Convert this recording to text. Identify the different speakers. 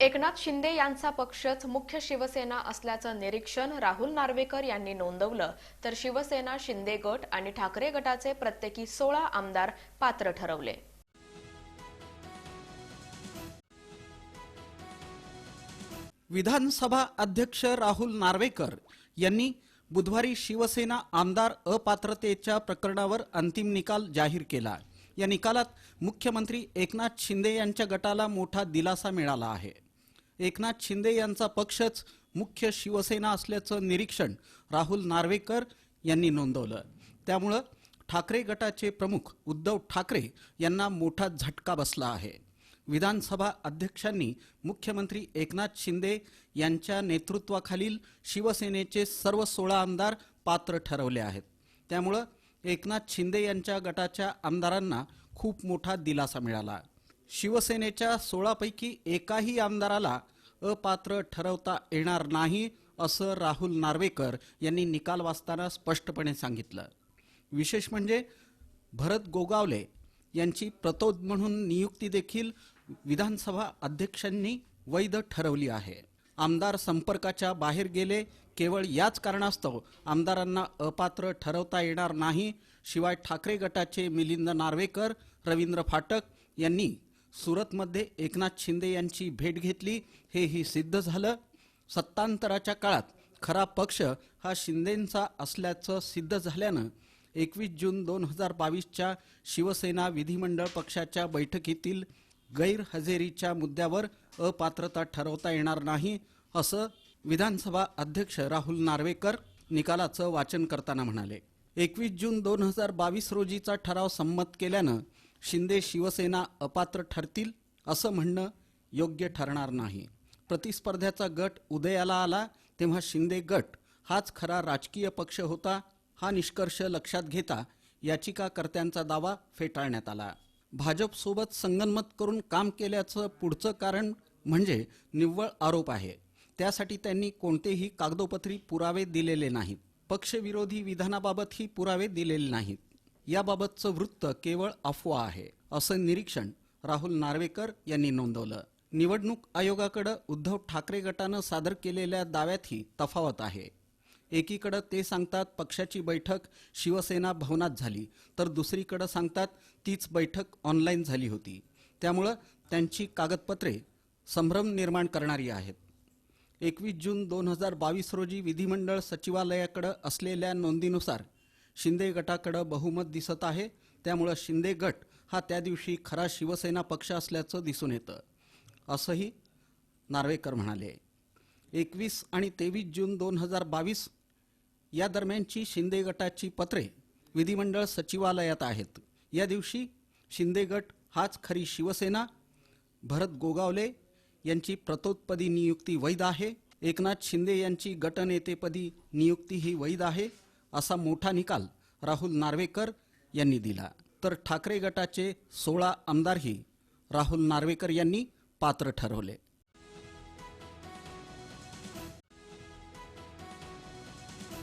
Speaker 1: एकनाथ शिंदे यांचा पक्षच मुख्य शिवसेना असल्याचं निरीक्षण राहुल नार्वेकर यांनी नोंदवलं. तर शिवसेना शिंदे गट आणि ठाकरे गटाचे प्रत्येकी सोळा आमदार पात्र ठरवले.
Speaker 2: विधानसभा अध्यक्ष राहुल नार्वेकर यांनी बुधवारी शिवसेना आमदार अपात्रतेच्या प्रकरणावर अंतिम निकाल जाहीर केला. या निकालात मुख्यमंत्री एकनाथ शिंदे यांच्या गटाला मोठा दिलासा मिळाला आहे. एकनाथ शिंदे यांचा पक्षच मुख्य शिवसेना असल्याचं निरीक्षण राहुल नार्वेकर यांनी नोंदवलं. त्यामुळं ठाकरे गटाचे प्रमुख उद्धव ठाकरे यांना मोठा झटका बसला आहे. विधानसभा अध्यक्षांनी मुख्यमंत्री एकनाथ शिंदे यांच्या नेतृत्वाखालील शिवसेनेचे सर्व सोळा आमदार पात्र ठरवले आहेत. त्यामुळं एकनाथ शिंदे यांच्या गटाच्या आमदारांना खूप मोठा दिलासा मिळाला. शिवसेनेच्या सोळापैकी एकाही आमदाराला अपात्र ठरवता येणार नाही असं राहुल नार्वेकर यांनी निकाल वाचताना स्पष्टपणे सांगितलं. विशेष म्हणजे भरत गोगावले यांची प्रतोद म्हणून नियुक्ती देखील विधानसभा अध्यक्षांनी वैध ठरवली आहे. आमदार संपर्काच्या बाहेर गेले केवळ याच कारणास्तव आमदारांना अपात्र ठरवता येणार नाही शिवाय ठाकरे गटाचे मिलिंद नार्वेकर रवींद्र फाटक यांनी सुरतमध्ये एकनाथ शिंदे यांची भेट घेतली. हेही सिद्ध झालं. सत्तांतराच्या काळात खरा पक्ष हा शिंदेंचा असल्याचं सिद्ध झाल्यानं एकवीस जून दोन हजार बावीसच्या शिवसेना विधिमंडळ पक्षाच्या बैठकीतील गैरहजेरीच्या मुद्द्यावर अपात्रता ठरवता येणार नाही असं विधानसभा अध्यक्ष राहुल नार्वेकर निकालाचं वाचन करताना म्हणाले. एकवीस जून दोन हजार बावीस रोजीचा ठराव संमत केल्यानं शिंदे शिवसेना अपात्र ठरतील असं म्हणणं योग्य ठरणार नाही. प्रतिस्पर्ध्याचा गट उदयाला आला तेव्हा शिंदे गट हाच खरा राजकीय पक्ष होता हा निष्कर्ष लक्षात घेता याचिकाकर्त्यांचा दावा फेटाळण्यात आला. भाजपसोबत संगनमत करून काम केल्याचं पुढचं कारण म्हणजे निव्वळ आरोप आहे. त्यासाठी त्यांनी कोणतेही कागदोपत्री पुरावे दिलेले नाहीत. पक्षविरोधी विधानाबाबतही पुरावे दिलेले नाहीत. याबाबतचं वृत्त केवळ अफवा आहे असं निरीक्षण राहुल नार्वेकर यांनी नोंदवलं. निवडणूक आयोगाकडं उद्धव ठाकरे गटानं सादर केलेल्या दाव्यातही तफावत आहे. एकीकडं ते सांगतात पक्षाची बैठक शिवसेना भवनात झाली तर दुसरीकडं सांगतात तीच बैठक ऑनलाईन झाली होती. त्यामुळं त्यांची कागदपत्रे संभ्रम निर्माण करणारी आहेत. एकवीस जून दोन हजार बावीस रोजी विधिमंडळ सचिवालयाकडं असलेल्या नोंदीनुसार शिंदे गटाकडं बहुमत दिसत आहे. त्यामुळं शिंदे गट हा त्या दिवशी खरा शिवसेना पक्ष असल्याचं दिसून येतं. असंही नार्वेकर म्हणाले. एकवीस आणि तेवीस जून दोन हजार बावीस या दरम्यानची शिंदे गटाची पत्रे विधिमंडळ सचिवालयात आहेत. या दिवशी शिंदे गट हाच खरी शिवसेना भरत गोगावले यांची प्रतोत्पदी नियुक्ती वैध आहे. एकनाथ शिंदे यांची गटनेतेपदी नियुक्ती ही वैध आहे. असा मोठा निकाल राहुल नार्वेकर यांनी दिला. तर ठाकरे गटाचे सोळा आमदारही राहुल नार्वेकर यांनी पात्र ठरवले.